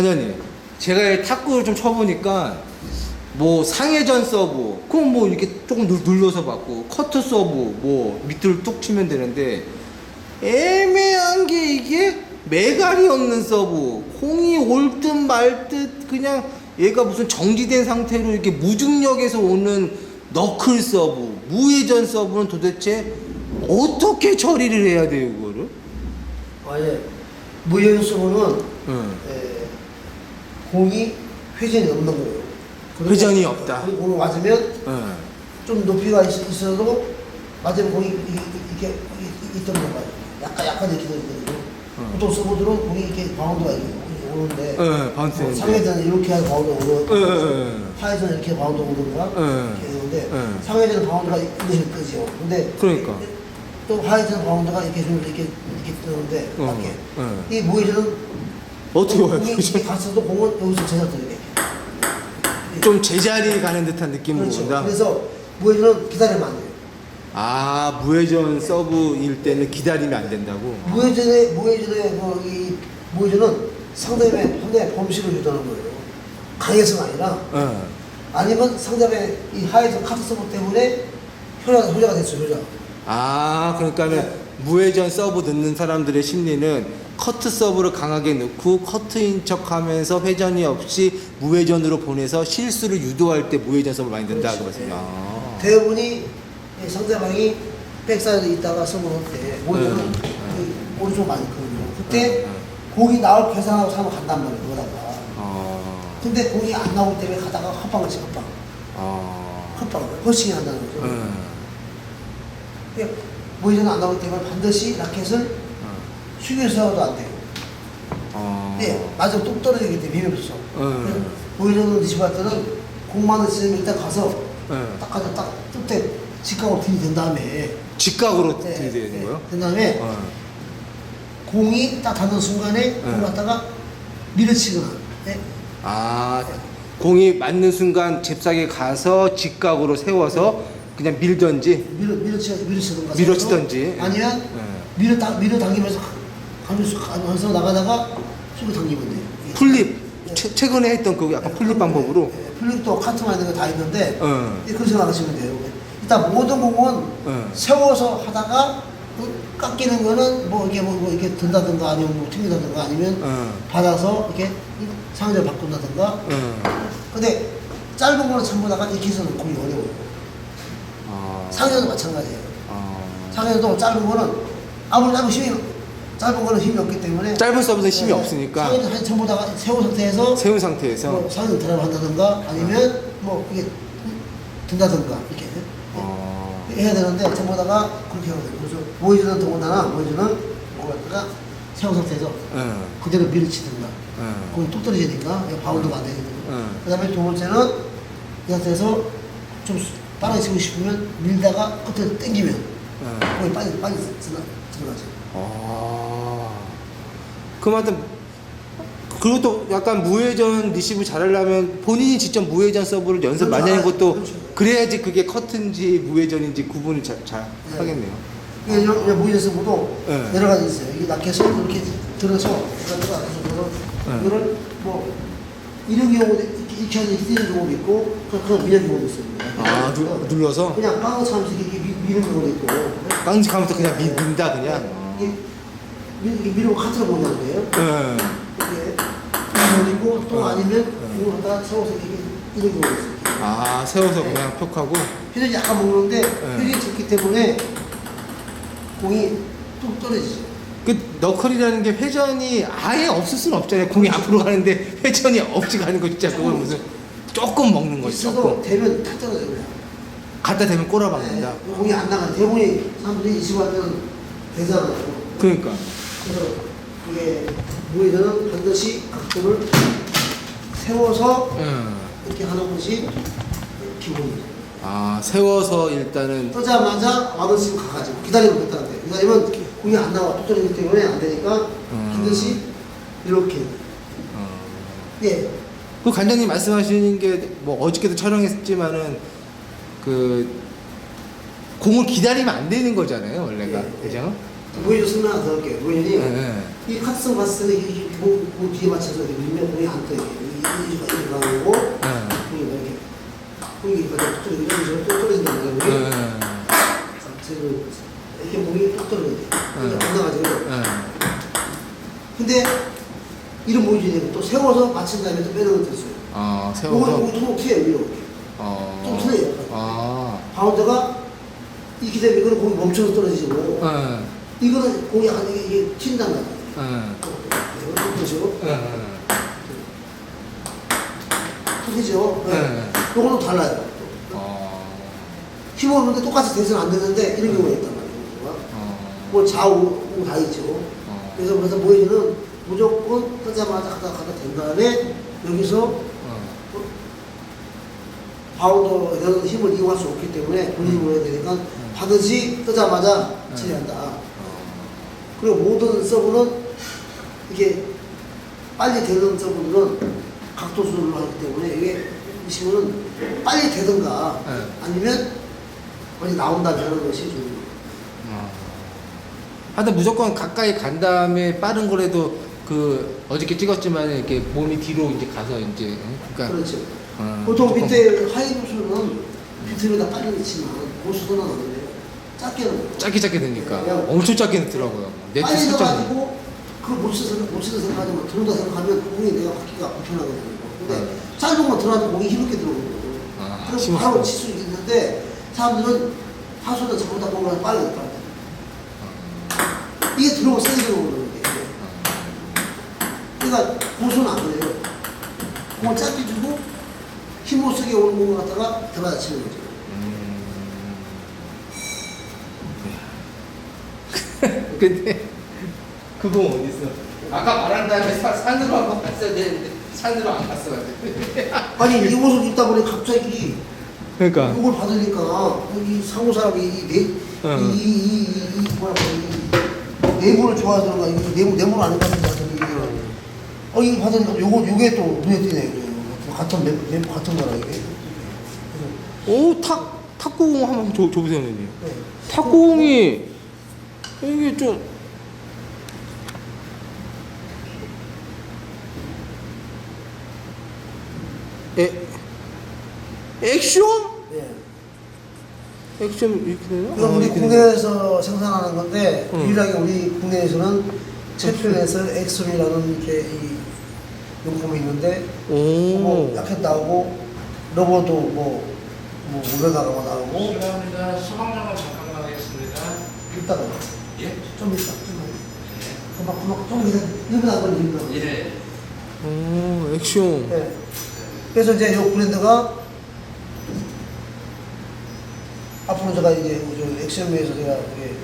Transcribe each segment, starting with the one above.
관장님, 제가 이 탁구를 좀 쳐보니까 뭐 상회전 서브, 그럼 뭐 이렇게 조금 눌- 눌러서 받고 커트 서브, 뭐 밑으로 뚝 치면 되는데 애매한 게 이게 메갈이 없는 서브, 공이 올 듯 말 듯 그냥 얘가 무슨 정지된 상태로 이렇게 무중력에서 오는 너클 서브, 무회전 서브는 도대체 어떻게 처리를 해야 돼요, 그거를? 아 예 무연수는 응. 에, 공이 회전이 없는 거예요. 그리고 회전이 없다. 그리고 공을 맞으면 응. 좀 높이가 있, 있어도 맞으면 공이 이렇게, 이렇게 있던 거예요. 약간 약간 이렇게 되거든요. 응. 보통 서브들은 공이 이렇게 바운드가 이렇게 오는데 응, 바운스 뭐. 상회전은 이렇게 하고 바운드 오고 응, 응, 응. 하회전은 이렇게 바운드 오든가 응. 이렇게 되는데 응. 상회전은 바운드가 이렇게 뜨죠. 근데 그러니까. 또 하회전 바운드가 이렇게 좀 이렇게 이렇게 뜨는데 응, 밖에 응. 이 무회전은 어떻게 와요? 공이 이렇게 갔어도 공은 여기서 제자리로 이렇게 좀 제자리 가는 듯한 느낌으로 그렇죠. 온다. 그래서 무회전은 기다리면 안 돼요. 아 무회전 서브일 때는 기다리면 안 된다고. 무회전의 무회전의 뭐이 무회전은 상대의 범실을 유도하는 거예요. 강해서가 아니라 응. 아니면 상대방의 이 하회전 카트 서브 때문에 효자가 효자가 됐어요. 효자. 아 그러니까는 네. 무회전 서브 넣는 사람들의 심리는 커트 서브를 강하게 넣고 커트인 척하면서 회전이 없이 무회전으로 보내서 실수를 유도할 때 무회전 서브를 많이 넣는다 그렇죠. 그거든요. 아. 대부분이 이 상대방이 백사이드에 있다가 서브 넣을 때 무회전은 네. 이 오른쪽 많이 있거든요. 그때 네. 공이 나올 계산하고 사면 간단 말이에요. 그러다가. 아. 근데 공이 안 나오기 때문에 가다가 헛방을 치 헛방. 아. 헛방을 허싱이 한다는 거죠. 응. 근데 무회전은 안 나오기 때문에 반드시 라켓을 응. 숙여서도 안 돼요. 아. 네, 맞아 뚝 떨어지기 때문에 힘이 없어. 응. 보이는 리시브할 때는 공만 있으면 일단 가서 응. 딱 가서 딱 뚝대 직각으로 들이댄 다음에 직각으로 네, 들이대는 네, 거요? 된 다음에 어. 공이 딱 닿는 순간에 네. 공 갖다가 밀어치거나 네. 아 공이 맞는 순간 잽싸게 가서 직각으로 세워서 그냥 밀던지 밀어 밀어치 밀어치던가 밀어치던지. 아니면 네. 밀어 당 밀어 당기면서 가면서 가면서 나가다가 쑥을 당기면 돼요. 이게. 플립 네. 최, 최근에 했던 그 약간 플립 방법으로 네, 플립도 카트만 있는 거 다 있는데 어. 예, 그렇게 나가시면 돼요. 일단 모든 공은 어. 세워서 하다가 그 깎이는 거는 뭐 이게 뭐, 뭐 이게 든다든가 아니면 뭐 튕긴다든가 아니면 어. 받아서 이렇게 상자를 바꾼다든가. 어. 근데 짧은 거는 전부 다가 이렇게 해서는 공이 어려워요. 아. 상자도 마찬가지예요. 아. 상자도 짧은 거는 아무리 짧은 힘이 짧은 거는 힘이 없기 때문에 짧은 서브는 힘이 네, 없으니까 상자는 한 전부 다가 세운 상태에서 세운 상태에서 뭐 상자를 드랍 한다든가 아니면 뭐 이게 든다든가 이렇게 어. 해야 되는데 전부 다가 그렇게 하거든요. 그래서 모이즈는 더군다나 모이즈는 뭐 갖다가 세운 상태에서 어. 그대로 밀어치든가 어. 공이 뚝 떨어지니까 바운드가 안 되거든요. 어. 그 다음에 두 번째는 이 상태에서 좀 빠르게 치고 싶으면 밀다가 끝에 당기면 어. 공이 빨리 빨리 들어가- 들어가죠. 아. 그만큼 그리고 또 약간 무회전 리시브 잘하려면 본인이 직접 무회전 서브를 연습 그렇죠. 많이 하는 것도 그렇죠. 그래야지 그게 커트인지 무회전인지 구분을 잘, 잘 네. 하겠네요. 이게 이런 이런 모이즈에서도 네. 여러 가지 있어요. 이게 라켓을 이렇게 들어서 들어서 네. 이거를 뭐 이런 경우도 이렇게 하는 뛰는 경우도 있고 그- 미는 경우도 있습니다. 아, 누, 눌러서 그냥 빵처럼 이렇게 미- 미는 경우도 있고 깡직하면서 그냥 미, 민다 그냥. 이게 미- 이게 미루고 카트로 보냐는 거예요. 네. 이게 있고 또 어. 아니면 어. 이걸 갖다 세워서 이렇게 이런 경우도 있어요. 아 세워서 그냥 펴하고 회전이 약간 먹는데 네. 회전이 적기 때문에 공이 뚝 떨어지죠. 그 너클이라는 게 회전이 아예 없을 수는 없잖아요. 공이 앞으로 가는데 회전이 없이 가는 거 진짜 그건 무슨 조금 먹는 거지 있어도 조금. 되면 탁 떨어져요. 그냥. 갖다 대면 꼬라박는다. 네, 공이 안 나가요. 대본이 사람들이 20할 때는 되잖아요. 그러니까. 그래서 이게 무에서는 반드시 각도를 세워서 음. 이렇게 하는 것이 기본이죠. 아 세워서 일단은 떠자마자 와드씩 가가지고 기다리면 됐다는데 기다리면 공이 안 나와 또 떨어지기 때문에 안 되니까 음. 반드시 이렇게 어. 예그 관장님 말씀하시는 게 뭐 어저께도 촬영했지만은 그 공을 기다리면 안 되는 거잖아요 원래가 네. 그죠? 더 할게요. 모이저이 네. 이 카트성 봤을 때 이, 이, 목, 목 뒤에 맞춰서 밀면 공이 안 떠요. 이, 이주가 이렇게 가고, 네. 공이 이렇게. 공이 이렇게 또 이런 식으로 또 떨어진단 말이에요. 네. 공이. 지금 이렇게 목이 뚝 떨어져요. 네. 안 나가지고. 네. 근데 이런 되고 또 세워서 받친 다음에 또 빼는 것도 있어요. 아, 세워서. 이거 좀 튀어요, 위로. 어. 좀 틀려요. 아. 바운드가 이렇게 되면 이거는 공이 멈춰서 떨어지고 네. 이거는 공이 약간 이게, 이게 튄단 말이에요. 네. 이런 것이고 네. 틀리죠. 네. 네. 요거는 달라요. 어. 힘없는데 똑같이 대서는 안 되는데 이런 경우가 있단 말이에요. 어. 뭐 좌우 다 있죠. 어. 그래서 그래서 모이는 무조건 뜨자마자 가다 가다 된 다음에 여기서 어. 바운더 이런 힘을 이용할 수 없기 때문에 본인이 음. 모여야 되니까 받으시 뜨자마자 음. 처리한다. 그리고 모든 서브는 이게 빨리 되는 서브들은 각도 조절을 하기 때문에 이게 보시면은 빨리 되든가 네. 아니면 많이 나온다 하는 것이 좀 어. 하여튼 무조건 가까이 간 다음에 빠른 거라도 그 어저께 찍었지만 이렇게 몸이 뒤로 이제 가서 이제 응? 그러니까 그렇죠. 어, 보통 밑에 하이브수는 비트보다 빨리 고수도는 안 돼요. 짧게 넣어요. 짧게 짧게 되니까 엄청 짧게 넣더라고요. 네트 빨리 살짝 넣어가지고 그걸 못 쳐서 생각하지만 들어온다 생각하면 공이 내가 받기가 불편하거든요. 근데 네. 짧은 건 들어가도 공이 힘있게 들어오거든요. 아, 그럼 바로. 칠 수 있는데 사람들은 타수는 전부 다 공을 빨리. 빨리. 이게 들어오면 세게 들어오는 거예요. 그러니까 고수는 안 그래요. 공을 짧게 주고 힘 못 쓰게 오는 공을 갖다가 들어다 치는 거죠. 음. 근데 그거 어디 있어? 아까 말한 다음에 사, 산으로 한번 갔어야 되는데 산으로 안 갔어. 아니 이 옷을 입다 보니 갑자기 그러니까 이걸 받으니까 이 상호 사람이 이내이이이 응. 이, 내부를 좋아하던가 이 내부 내부를 아는 것 같은데 어 이거 받으니까 요거 요게 또 눈에 띄네 이거. 같은 내부 내부 같은 거라 이게 오 탁 탁구공 한번 줘, 줘보세요, 형님. 네. 탁구공이 이게 좀 에, 액션? 네. 액션 이렇게 되나? 이건 아, 우리 이렇게 국내에서 생산하는 건데 응. 유일하게 우리 국내에서는 챔피언에서 엑소이라는 이렇게 이 용품이 있는데. 뭐 오. 야켓 나오고 로고도 뭐, 뭐뭐 나오고 실례합니다. 소방장관 잠깐만 하겠습니다. 이따가 예? 좀 이따 금방 금방 좀 이따 1분 안 걸려 1분 안 걸려 예. 오, 액션. 네. 그래서 이제 이 브랜드가 앞으로 제가 이제 저 액션에서 제가 이게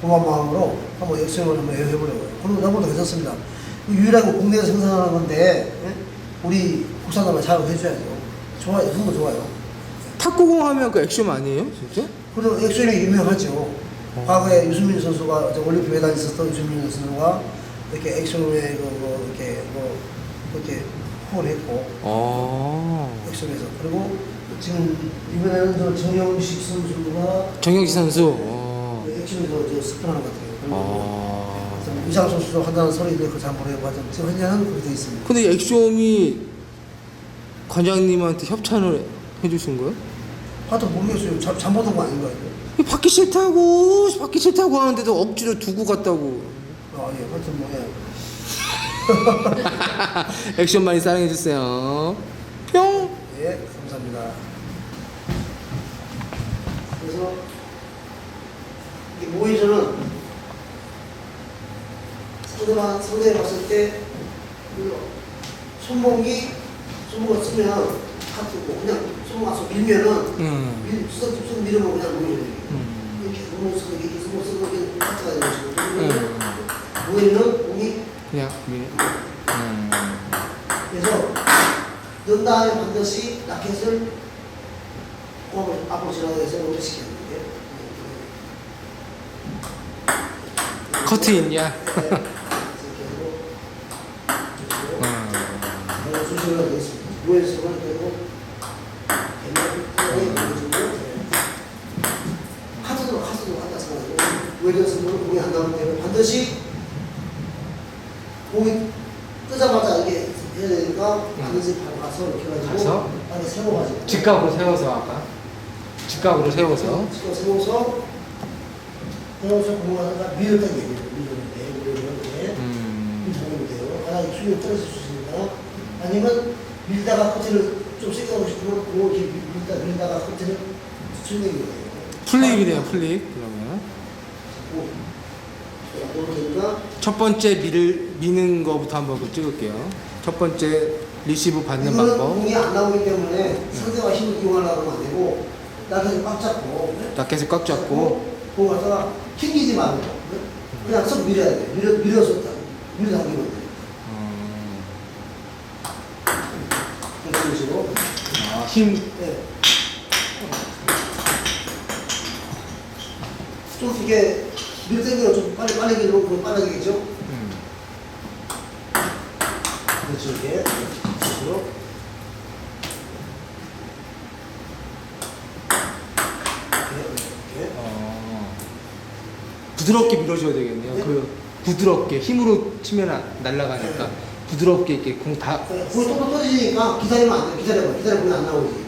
고마운 마음으로 한번 액션을 한번 해보려고요. 그리고 한번더 괜찮습니다. 유일하게 국내에서 생산하는 건데 예? 우리 국산화만 잘 해줘야죠. 좋아요, 흥도 좋아요. 탁구공 하면 그 액션 아니에요, 진짜? 그리고 액션이 유명하죠. 과거에 유수민 선수가 저 올림픽에 다녔었던 유수민 선수가 이렇게 액션에 그, 뭐 이렇게 뭐 이렇게 후원을 했고 아. 액션에서 그리고 지금 이번에는 저 정영식 선수가 정영지 선수. 어. 액션에서 저 스프하는 것 같아요. 그리고 아. 좀 이상 선수도 한다는 소리들 그잘 모르고 하여튼 지금 현재는 그렇게 돼 있습니다. 근데 액션이 관장님한테 협찬을 해주신 거예요? 하여튼 모르겠어요. 잘, 잘못 온거 아닌가요? 이 받기 싫다고 받기 싫다고 하는데도 억지로 두고 갔다고 아 예, 하여튼 뭐 예. 액션 많이 사랑해주세요 뿅 예, 감사합니다. 그래서 이 모의저는 상대방 상대에 봤을 때그 손목이 손목을 쓰면 카트고 그냥 손목 와서 밀면은 음. 밀 쑥, 쑥 밀으면 그냥 모의저예요. 음. 이렇게 손목 쓰고 이렇게 손목 쓰고 이렇게 되는 음. 식으로 모의는 공이 그냥 미 음. 그래서 넣은 다음에 반드시 라켓을 공을 앞으로 지나가서 오래 시켜야 돼요. 커트 있냐? 이렇게 하고 음. 내가 조심을 하고 있습니다. 모여서만 되고 카드도 카드도 갖다 써가지고 우회전에서 공이 안 나오기 때문에 반드시 공이 뜨자마자 이게 해야 되니까 반드시 바로 가서 이렇게 가서? 가지고 안에 세워가지고 직각으로 세워서 아까 직각으로 세워서 직각 세워서 세워서 공을 하다가 밀을 때. 음, 밀면 돼요. 하나 수익이 떨어질 수 있으니까. 아니면 밀다가 커트를 좀 세게 하고 싶으면 공을 이렇게 밀다, 밀다가 커트를 풀리는 거예요. 플립이네요 플립 그러면. 이렇게 되니까 첫 번째 밀을 미는 거부터 한번 그 찍을게요. 첫 번째 리시브 받는 이거는 방법. 공이 안 나오기 때문에 상대가 힘을 이용하려고 하면 안 되고 나한테 꽉 잡고 라켓을 꽉 잡고. 공 갖다가 튕기지 말고 그냥 쏙 밀어야 돼. 밀어, 밀어서 밀어 당기면 돼. 음, 그런 식으로. 아, 힘 네. 좀 이게 밀 땡기면 좀 빨리 밀고 그럼 빨라지겠죠? 음, 그렇죠 이렇게 이런 식으로. 이렇게, 이렇게. 어, 부드럽게 밀어줘야 되겠네요 네. 그 부드럽게 힘으로 치면 안- 날아가니까 부드럽게 이렇게 공 다 공이 똑똑 떨어지니까 기다리면 안 돼. 기다려봐. 공이 안 나오지.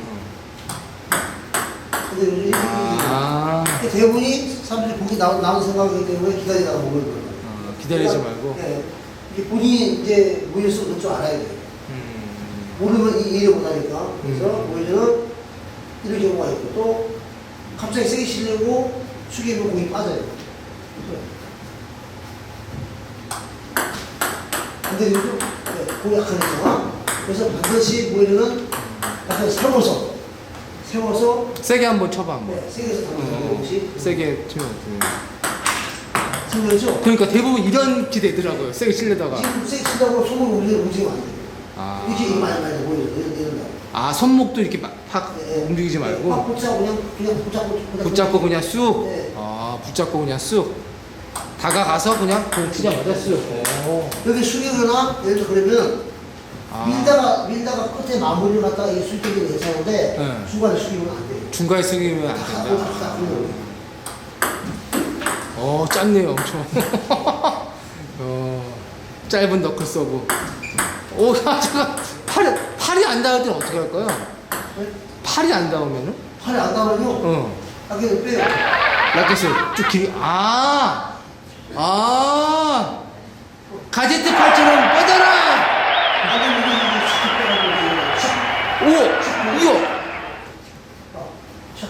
근데 요즘 아, 이 대부분이 사람들이 공이 나오, 나오는 생각이기 때문에 기다리다가 먹는 거예요. 어, 기다리지 말고 네. 이게 본인이 이제 모일 수 있는 줄 알아야 돼요. 음, 모르면 이- 이해를 못하니까. 그래서 음. 오히려는 이런 경우가 있고 또 갑자기 세게 치려고 숙이면 공이 빠져요. 근 데 요즘 네, 약하니까 그래서 반드시 모이려는 약간 세워서 세워서 세게 한번 쳐봐 한번 네, 세게 해서 어, 세게 치면 돼요. 승리죠. 그러니까 대부분 이런 기대더라고요. 세게 치려다가. 지금 세게 친다고 손을 움직이면 움직이면 안 돼요. 아, 이렇게 이거 많이 많이 모이는 이런 이런 거. 아 손목도 이렇게 막, 팍 네, 네. 움직이지 말고 붙잡고 그냥 그냥 붙잡고 붙잡고 그냥 쑥. 네. 아 붙잡고 그냥 쑥. 다가가서 그냥 공 치자마자 쑥. 오. 여기 숙이거나 예를 들어 그러면 아. 밀다가 밀다가 끝에 마무리를 갖다가 이 수익되기 괜찮은데 네. 중간에 숙이면 안 돼요. 중간에 숙이면 안딱 된다. 하고. 어 짧네요 엄청. 어 짧은 너클 서브. 오 잠깐 팔이 팔이 안 닿을 때는 어떻게 할까요? 네? 팔이 안 닿으면은? 팔이 안 나오면요. 어. 딱 그냥 빼요. 라켓을 쭉 길이 아. 아. 가제트 팔처럼 뻗어라. 오. 이거. 아, 샥.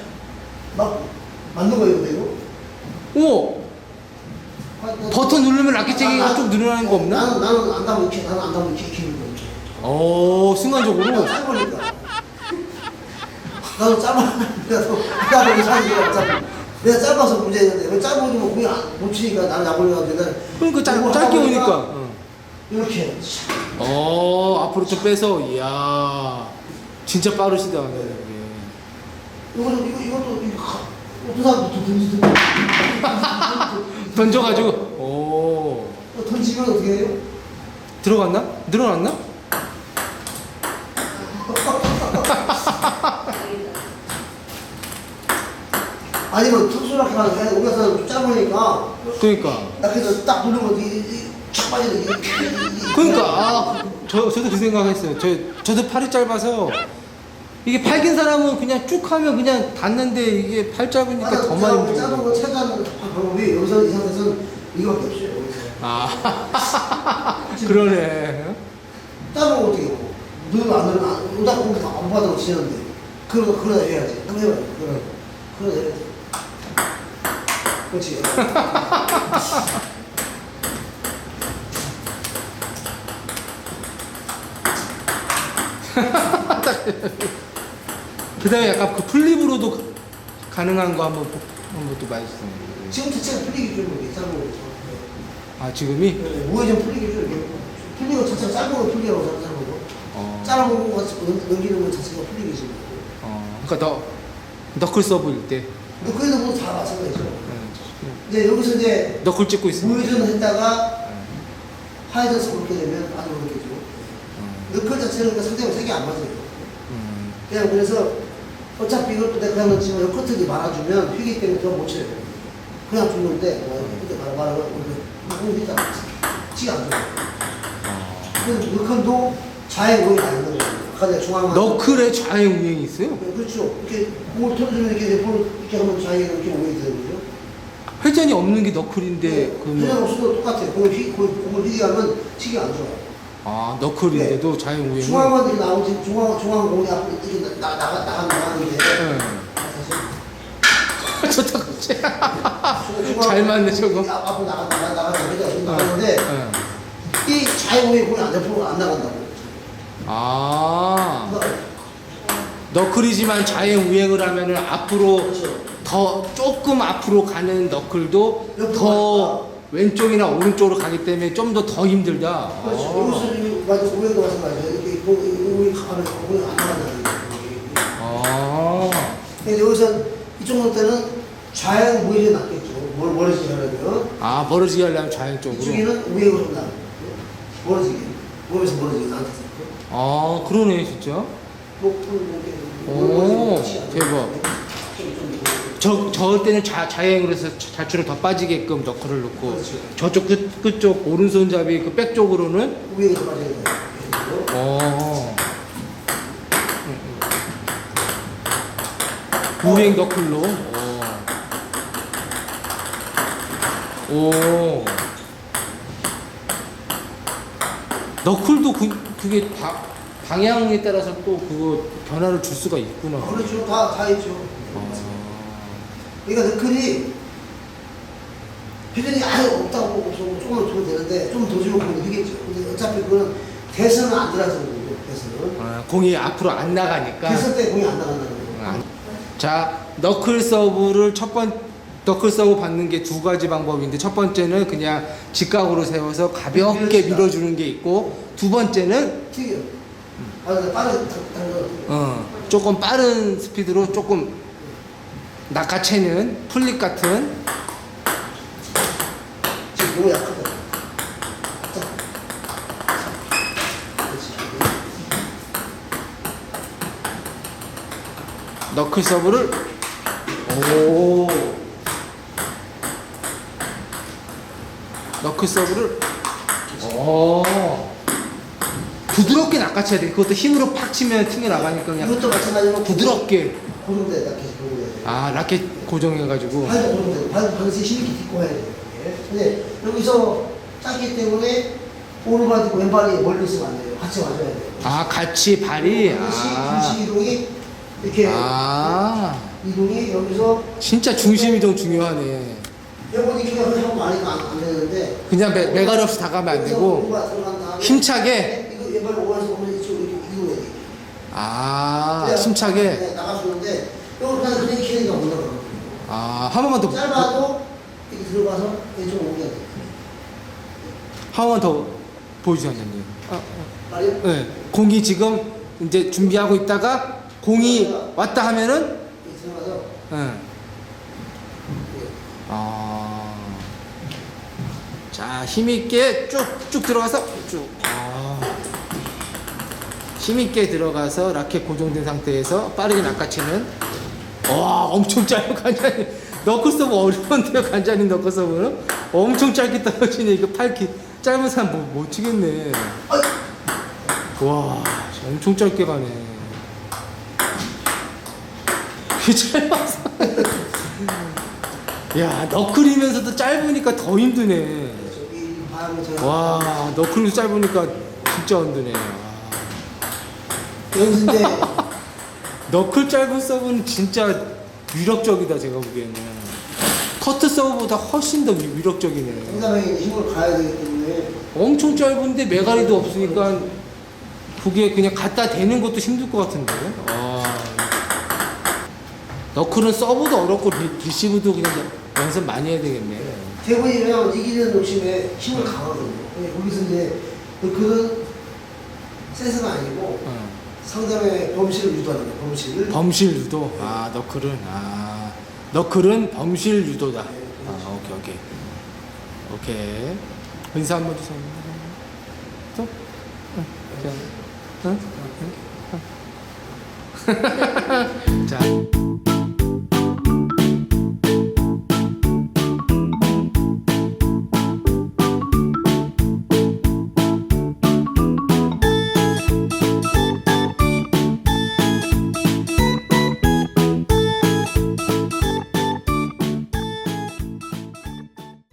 막 맞는 거예요, 근데 이거? 오. 버튼 누르면 라켓 제기가 나- 쭉 늘어나는 거 없나? 나는 나는 안 담으면 이렇게 나는 안 담으면 이렇게 키는 거 이렇게. 오 순간적으로. 짧으니까. 나도 짧아. 나도 나도 이상하게 내가 짧아. 내가 짧아서 문제였는데 왜 짧으면 공이 안- 못 치니까 나는 약올려가지고 내가 그러니까 짧, 짧게 하다 오니까. 어. 이렇게 어 앞으로 좀 빼서 이야 진짜 빠르시다. 네. 이거 이거 이것도 이거 가- 어떤 사람도 던지 던져가지고 오 던지면 어떻게 해요? 들어갔나? 늘어났나? 아니면 특수하게 하는 게 우리가 사람 짧으니까 그러니까. 나 그래서 딱 누르면 이게 촥 빠지는 그러니까 아, 저 저도 그 생각했어요. 저 저도 팔이 짧아서 이게 팔긴 사람은 그냥 쭉 하면 그냥 닿는데 이게 팔 짧으니까 더 많이 움직이고. 거 최대한 방법이 여기서 이 상태에서는 이거밖에 없어요. 여기서. 아 그러네. 짧은 거 어떻게 해요? 누르면 안 누르면 안, 오다 보면 안 받아도 치는데 그러다 그러다 해야지. 한번 해봐요. 그러다 그러다 해야지. 그렇지. 그 다음에 약간 그 플립으로도 가능한 거 한번 보- 한번 또 말씀해. 지금 자체가 풀리기 좀 거. 아 지금이 네, 우회 좀 풀리기 좀거 자체가 짧은 거 풀리라고 생각하는 거고 어, 짧은 거 넘기는 거 자체가 풀리기 지금. 어 그러니까 너 너클 서브일 때 근데 그래도 뭐다 마찬가지죠. 음, 이제 여기서 이제 너클 찍고 있으면 우회전을 했다가 음, 하이전스 그렇게 되면 아주 그렇게죠. 음, 너클 자체는 그러니까 상대가 세게 안 맞아요. 음. 그냥 그래서 어차피 이것도 내가 그냥 넣지만 이 커튼이 말아주면 휘기 때문에 더 못 쳐요. 그냥 죽는데 뭐 그때 바로 우리 공이 다 치가 안 좋아. 근데 물컨도 자해 공이 아닌 거예요. 아까 내가 중앙만 너클에 좌행 우행이 있어요? 네, 그렇죠. 이렇게 공을 털어주면 이렇게 볼을 이렇게 하면 자해가 이렇게 오게 되는 거죠. 회전이 없는 게 너클인데 그냥 그러면 없어도 똑같아요. 공을 휘 공을 공을 휘하면 치기 안 좋아요. 아 너클인데도 좌행 우행이 중앙만 이렇게 나오지 중앙 중앙 공이 앞으로 이렇게 나 나가 나가 나가는데. 네. 사실 좋다 그치? 중앙- 잘 맞네, 저거. 앞- 앞으로 나가 나가 나가는데 나가는데 네. 이 자유공이 공이 안 옆으로 안 나간다고. 아 그러니까 너클이지만 좌행 우행을 하면은 앞으로 그렇죠. 더 조금 앞으로 가는 너클도 더. 왼쪽이나 오른쪽으로 가기 때문에 좀 더 더 힘들다. 아. 여기서 이- 맞아 우회도 마찬가지예요. 이렇게 공이 공이 가면 공이 안 나간다는 거예요. 아. 근데 여기서 이 정도 때는 좌양 우회전이 낫겠죠. 뭘 멀어지게 하려면 아 멀어지게 하려면 좌행 쪽으로. 이쪽에는 좀 나요. 멀어지게. 몸에서 멀어지게 나한테. 아 그러네 진짜. 오, 대박. 저, 저 때는 좌, 좌행으로 해서 자- 좌측으로 더 빠지게끔 너클을 넣고 그렇죠. 저쪽 끝, 끝쪽 오른손잡이 그 백 쪽으로는 우회로 좀 빠져야. 어 우행 너클로 오. 오 너클도 그, 그게 바, 방향에 따라서 또 그거 변화를 줄 수가 있구나 아, 그렇죠. 다, 다 있죠. 아. 그러니까 너클이 회전이 아예 없다고 좀- 조금만 주면 되는데 좀 더 주면 그건 이기겠죠. 근데 어차피 그거는 대선은 안 들어가는 거죠. 대선은. 아, 공이 앞으로 안 나가니까. 대선 때 공이 안 나간다는 거예요. 아, 자, 너클 서브를 첫 번, 너클 서브 받는 게 두 가지 방법인데 첫 번째는 그냥 직각으로 세워서 가볍게 밀어주다. 밀어주는 게 있고 두 번째는 튀겨. 아, 빠른. 어, 조금 빠른 스피드로 조금 낚아채는 플립 같은 지금 너무 약하다. 너클 서브를 오 너클 서브를 오 부드럽게 낚아쳐야 돼 그것도 힘으로 팍 치면 튕겨 나가니까 그냥 이것도 마찬가지로 부드럽게 고정돼, 이렇게 고정돼. 아 라켓 고정해가지고 발도 고정돼. 발, 발에서 힘있게 딛고 돼요. 이렇게. 근데 여기서 작기 때문에 오른발 딛고 왼발이 멀리 있으면 안 돼요. 같이 맞아야 돼요. 아 같이 발이 그렇지. 아, 이동이 이렇게 아 이동이 여기서 진짜 중심 이동 중요하네 여러분이 그냥 하면 많이 안, 안 되는데 그냥 매, 매갈 없이 다 가면 안 되고 힘차게 이거 왼발 오면서 오면 이쪽 이렇게 이동해야 돼. 아 힘차게 네, 나가주는데 못 나가. 아 한 번만 더 짧아도 이렇게 들어가서 왼쪽 옮겨야 돼. 한 번만 더 보여주세요 원장님 아, 빨리요? 네. 공이 지금 이제 준비하고 있다가 공이 왔다 하면은 이렇게 들어가서 네. 아. 자, 힘있게 쭉쭉 들어가서 쭉. 아. 힘있게 들어가서 라켓 고정된 상태에서 빠르게 낚아채는. 와, 엄청 짧은 간장이. 너클 서브 어려운데요, 간장이 너클 서브는? 엄청 짧게 떨어지네. 이거 팔기 짧은 사람 못, 못 치겠네. 와, 엄청 짧게 가네. 그 짧아서. 야, 너클이면서도 짧으니까 더 힘드네. 와, 너클이 짧으니까 진짜 힘드네. 이제 너클 짧은 서브는 진짜 위력적이다, 제가 보기에는. 커트 서브보다 훨씬 더 위- 위력적이네. 상대방이 힘을 가야 되기 때문에 엄청 짧은데 메가리도 없으니까 그게 그냥 갖다 대는 것도 힘들 것 같은데. 아. 너클은 서브도 어렵고 리, 리시브도 그냥 연습 많이 해야 되겠네. 대부분이 그냥 이기는 욕심에 힘을 강하거든요. 근데 거기서 이제 그- 그런 센스가 아니고 어. 상대방의 범실을 유도하는 거예요. 범실을. 범실 유도. 아, 너클은 아, 너클은 범실 유도다. 아, 오케이, 오케이, 오케이. 인사 한번 주세요. 또? 응, 그냥, 응? 응? 응? 자.